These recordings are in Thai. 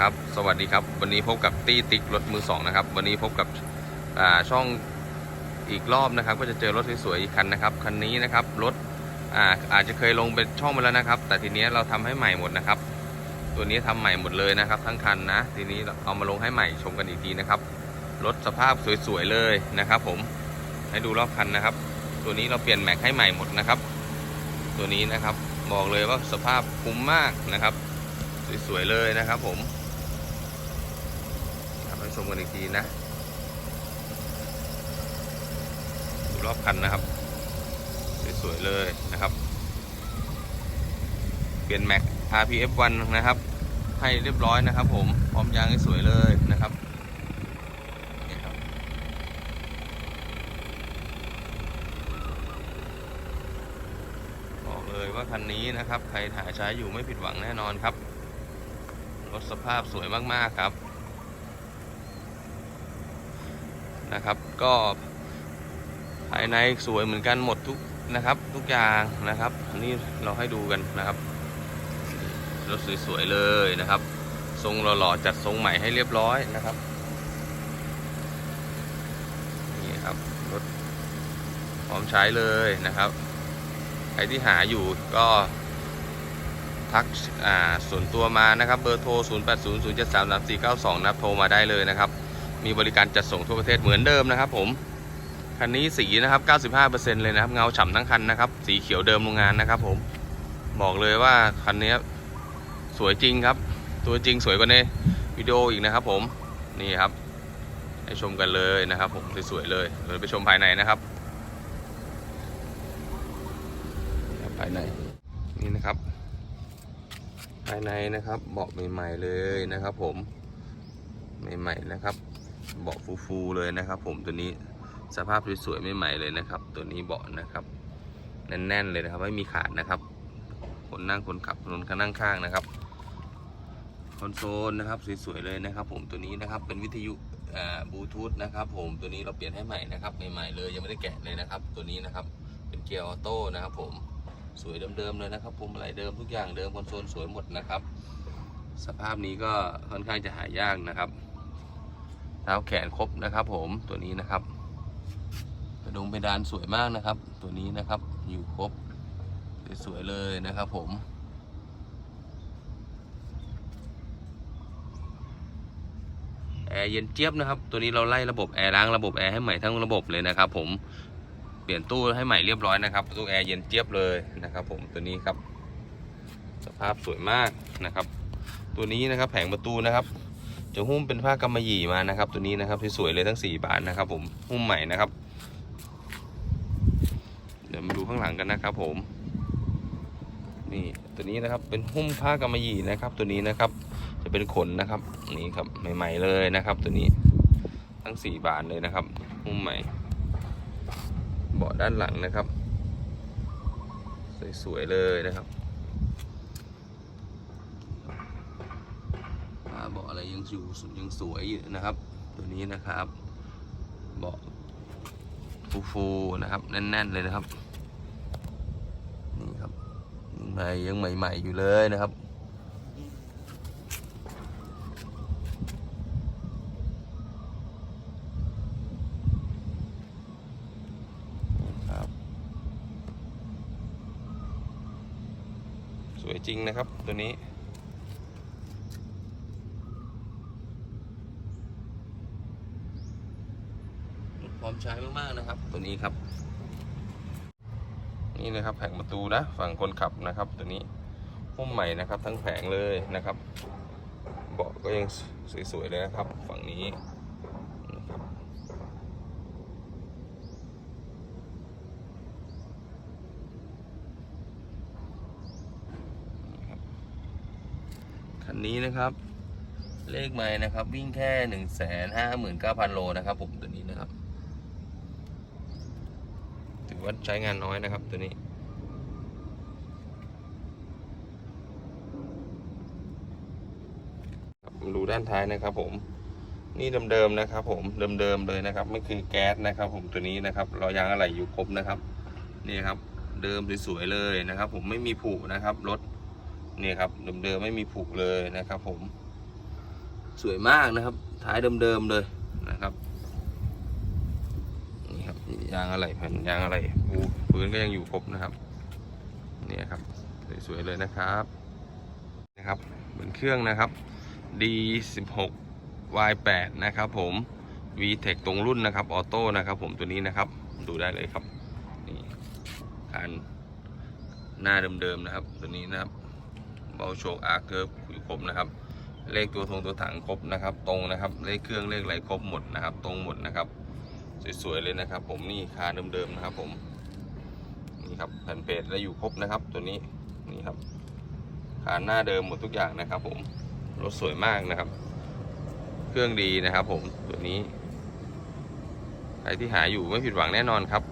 ครับสวัสดีครับ วันนี้พบกับตี้ติ๊กรถมือสองนะครับ วันนี้พบกับช่องอีกรอบนะครับ ก็จะเจอรถสวยๆอีกคันนะครับ คันนี้นะครับรถอาอาจจะเคยลงเป็นช่องไปแล้วนะครับ แต่ทีนี้เราทำให้ใหม่หมดนะครับ ตัวนี้ทำใหม่หมดเลยนะครับ ทั้งคันนะ ทีนี้เอามาลงให้ใหม่ชมกันอีกทีนะครับรถสภาพสวยๆเลยนะครับ ผมให้ดูรอบคันนะครับ ตัวนี้เราเปลี่ยนแม็กให้ใหม่หมดนะครับ ตัวนี้นะครับบอกเลยว่าสภาพคุ้มมากนะครับ สวยๆเลยนะครับผม ทำให้ชมกันอีกทีนะดูรอบคันนะครับ สวยๆเลยนะครับ เปลี่ยนแม็ก RPF1 นะครับ ให้เรียบร้อยนะครับ ผมพร้อมยางให้สวยเลยนะครับบอกเลยว่าคันนี้นะครับ ใครหายใช้อยู่ไม่ผิดหวังแน่นอนครับ รถสภาพสวยมาก ๆ ครับ นะครับ ก็ภายในสวยเหมือนกันหมดทุกนะครับ ทุกอย่างนะครับ อันนี้เราให้ดูกันนะครับรถสวยๆเลยนะครับ ทรงหล่อๆจัดทรงใหม่ให้เรียบร้อยนะครับนี่ครับรถพร้อมใช้เลยนะครับใครที่หาอยู่ก็ทักอ่าส่วนตัวมานะครับ เบอร์โทร 0 8 0 0 7 3 3 4 9 2 นะครับโทรมาได้เลยนะครับ มีบริการจัดส่งทั่วประเทศเหมือนเดิมนะครับผม คันนี้สีนะครับ 95%เลยนะครับ เงาฉ่ำทั้งคันนะครับ สีเขียวเดิมโรงงานนะครับผม บอกเลยว่าคันนี้สวยจริงครับ ตัวจริงสวยกว่าในวิดีโออีกนะครับผม นี่ครับ ให้ชมกันเลยนะครับผม สวยๆเลยเดี๋ยวไปชมภายในนะครับภายในนี่นะครับ ภายในนะครับเบาะใหม่ ๆ เลยนะครับ ผมใหม่ ๆ นะครับ เบาะฟูๆเลยนะครับ ผมตัวนี้สภาพสวยๆไม่ใหม่เลยนะครับ ตัวนี้เบาะนะครับ แน่นๆเลยนะครับ ไม่มีขาดนะครับ คนนั่งคนขับคนนั่งข้างนะครับคอนโซลนะครับสวยๆเลยนะครับ ผมตัวนี้นะครับเป็นวิทยุบลูทูธนะครับ ผมตัวนี้เราเปลี่ยนให้ใหม่นะครับใหม่ๆเลยยังไม่ได้แกะเลยนะครับ ตัวนี้นะครับเป็นเกียร์ออโต้นะครับ ผมสวยเดิมๆเลยนะครับพวงมาลัยเดิมทุกอย่างเดิมคอนโซลสวยหมดนะครับ สภาพนี้ก็ค่อนข้างจะหายากนะครับ ท้าแขนครบนะครับ ผมตัวนี้นะครับกระดุมเพดานสวยมากนะครับ ตัวนี้นะครับอยู่ครบสวยๆเลยนะครับผมแอร์เย็นเจี๊ยบนะครับ ตัวนี้เราไล่ระบบแอร์ล้างระบบแอร์ให้ใหม่ทั้งระบบเลยนะครับ ผมเปลี่ยนตู้ให้ใหม่เรียบร้อยนะครับตู้แอร์เย็นเจี๊ยบเลยนะครับ ผมตัวนี้ครับ สภาพสวยมากนะครับ ตัวนี้นะครับแผงประตูนะครับ จะหุ้มเป็นผ้ากำมะหยี่มานะครับ ตัวนี้นะครับสวยๆเลยทั้ง4บานนะครับ ผมหุ้มใหม่นะครับ เดี๋ยวมาดูข้างหลังกันนะครับ ผม นี่ตัวนี้นะครับเป็นหุ้มผ้ากำมะหยี่นะครับ ตัวนี้นะครับ จะเป็นขนนะครับนี่ครับใหม่ ๆเลยนะครับ ตัวนี้ทั้ง4บานเลยนะครับ หุ้มใหม่เบาะด้านหลังนะครับ สวยๆเลยนะครับ อะไรยังอยู่ยังสวยอยู่นะครับ ตัวนี้นะครับ เบาะฟูๆนะครับ แน่น ๆ เลยนะครับ นี่ครับใหม่ยังใหม่ ๆ อยู่เลยนะครับครับสวยจริงนะครับตัวนี้ พร้อมใช้มากๆนะครับ ตัวนี้ครับ นี่นะครับแผงประตูนะฝั่งคนขับนะครับ ตัวนี้หุ้มใหม่นะครับ ทั้งแผงเลยนะครับเบาะก็ยังสวยๆเลยนะครับ ฝั่งนี้นะครับคันนี้นะครับ เลขไม้นะครับ วิ่งแค่หนึ่งแสนห้าหมื่นเก้าพันโลนะครับผมตัวนี้นะครับ ถือ ว่าใช้งานน้อยนะครับตัวนี้ ดูด้านท้ายนะครับผม นี่เดิมๆนะครับ ผมเดิมๆเลยนะครับ ไม่คือแก๊สนะครับ ผมตัวนี้นะครับรอยยางอะไรอยู่ครบนะครับ นี่ครับ เดิมสวยๆเลยนะครับ ผมไม่มีผุนะครับรถนี่ครับเดิมๆไม่มีผุเลยนะครับ ผม สวยมากนะครับ ท้ายเดิมๆเลยนะครับ ยางอะไรแผ่นยางอะไรปูพื้นก็ยังอยู่ครบนะครับเนี่ยครับสวยๆเลยนะครับนะครับเหมือนเครื่องนะครับ D16 Y8 นะครับผม VTEC ตรงรุ่นนะครับออโต้นะครับผมตัวนี้นะครับดูได้เลยครับนี่คันหน้าเดิมๆนะครับ ตัวนี้นะครับเบาโชคอาร์เกิร์ฟอยู่ครบนะครับเลขตัวทงตัวถังครบนะครับ ตรงนะครับ เลขเครื่องเลขอะไรครบหมดนะครับ ตรงหมดนะครับ สวยๆเลยนะครับ ผมนี่คาเดิมๆนะครับ ผมนี่ครับแผ่นเพจและอยู่ครบนะครับ ตัวนี้นี่ครับขาหน้าเดิมหมดทุกอย่างนะครับ ผมรถสวยมากนะครับ เครื่องดีนะครับ ผมตัวนี้ใครที่หาอยู่ไม่ผิดหวังแน่นอนครับ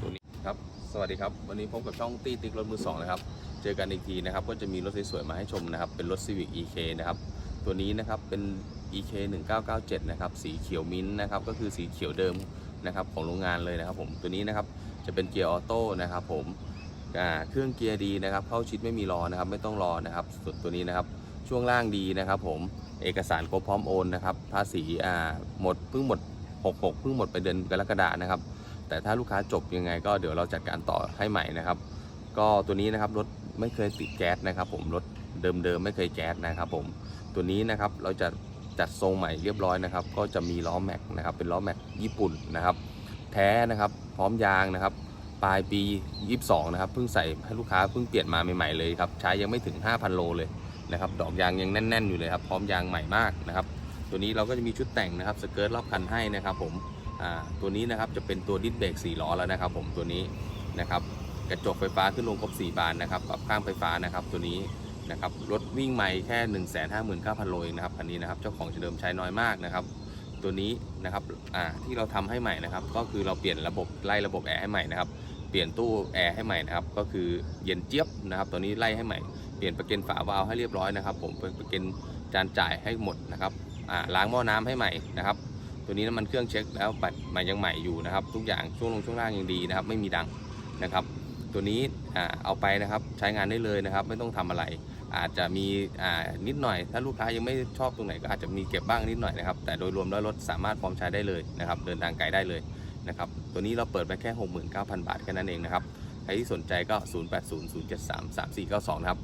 ตัวนี้ครับ สวัสดีครับ วันนี้พบกับช่องตีติ๊กรถมือสองนะครับ เจอกันอีกทีนะครับ ก็จะมีรถสวยๆมาให้ชมนะครับ เป็นรถ Civic EK นะครับ ตัวนี้นะครับเป็น EK 1997นะครับสีเขียวมิ้นท์นะครับก็คือสีเขียวเดิมนะครับของโรงงานเลยนะครับผมตัวนี้นะครับจะเป็นเกียร์ออโต้นะครับผมเครื่องเกียร์ดีนะครับเข้าชิดไม่มีรอนะครับไม่ต้องรอนะครับส่วนตัวนี้นะครับช่วงล่างดีนะครับผมเอกสารครบพร้อมโอนนะครับภาษีอ่าหมดเพิ่งหมด 66เพิ่งหมดไปเดือนกรกฎานะครับ แต่ถ้าลูกค้าจบยังไงก็เดี๋ยวเราจัดการต่อให้ใหม่นะครับ ก็ตัวนี้นะครับรถไม่เคยติดแก๊สนะครับ ผมรถเดิมๆไม่เคยแก๊สนะครับ ผมตัวนี้นะครับเราจะ จัดทรงใหม่เรียบร้อยนะครับ ก็จะมีล้อแม็กนะครับ เป็นล้อแม็กญี่ปุ่นนะครับ แท้นะครับ พร้อมยางนะครับ ปลายปี 22 นะครับ เพิ่งใส่ให้ลูกค้าเพิ่งเปลี่ยนมาใหม่ๆเลยครับ ใช้ยังไม่ถึง 5,000 โลเลยนะครับ ดอกยางยังแน่น ๆ อยู่เลยครับ พร้อมยางใหม่มากนะครับ ตัวนี้เราก็จะมีชุดแต่งนะครับ สเกิร์ตรอบคันให้นะครับ ผม อ่า ตัวนี้นะครับ จะเป็นตัวดิสเบรก4ล้อแล้วนะครับ ผม ตัวนี้นะครับ กระจกไฟฟ้าขึ้นลงครบ 4 บานนะครับ ปรับข้างไฟฟ้านะครับ ตัวนี้ นะครับรถวิ่งใหม่แค่ 1 5 9 0 0 0โลเองนะครับคันนี้นะครับเจ้าของเดิมใช้น้อยมากนะครับตัวนี้นะครับอ่าที่เราทำให้ใหม่นะครับ ก็คือเราเปลี่ยนระบบไล่ระบบแอร์ให้ใหม่นะครับเปลี่ยนตู้แอร์ให้ใหม่นะครับก็คือเย็นเจี๊ยบนะครับตัวนี้ไล่ให้ใหม่เปลี่ยนประเก็นฝาวาล์วให้เรียบร้อยนะครับ ผมเป็นประเก็นจานจ่ายให้หมดนะครับอ่าล้างหม้อน้ำให้ใหม่นะครับตัวนี้น้ำมันเครื่องเช็คแล้วบัตรใหม่ยังใหม่อยู่นะครับ ทุกอย่างช่วงลงช่วงล่างยังดีนะครับ ไม่มีดังนะครับ ตัวนี้เอาไปนะครับใช้งานได้เลยนะครับ ไม่ต้องทำอะไร อาจจะมีนิดหน่อย ถ้าลูกค้ายังไม่ชอบตรงไหนก็อาจจะมีเก็บบ้างนิดหน่อยนะครับ แต่โดยรวมแล้วรถสามารถพร้อมใช้ได้เลยนะครับ เดินทางไกลได้เลยนะครับ ตัวนี้เราเปิดไปแค่ 69,000 บาทแค่นั้นเองนะครับ ใครที่สนใจก็ 0800733492 นะครับ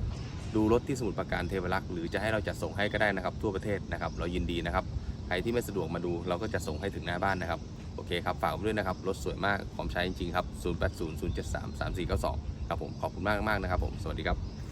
ดูรถที่สมุทรปราการเทวรักษ์หรือจะให้เราจัดส่งให้ก็ได้นะครับ ทั่วประเทศนะครับ เรายินดีนะครับ ใครที่ไม่สะดวกมาดูเราก็จะส่งให้ถึงหน้าบ้านนะครับ โอเคครับ ฝากด้วยนะครับ รถสวยมาก พร้อมใช้จริงๆครับ 0800733492 ครับผม ขอบคุณมากมากนะครับผม สวัสดีครับสวัสดีครับ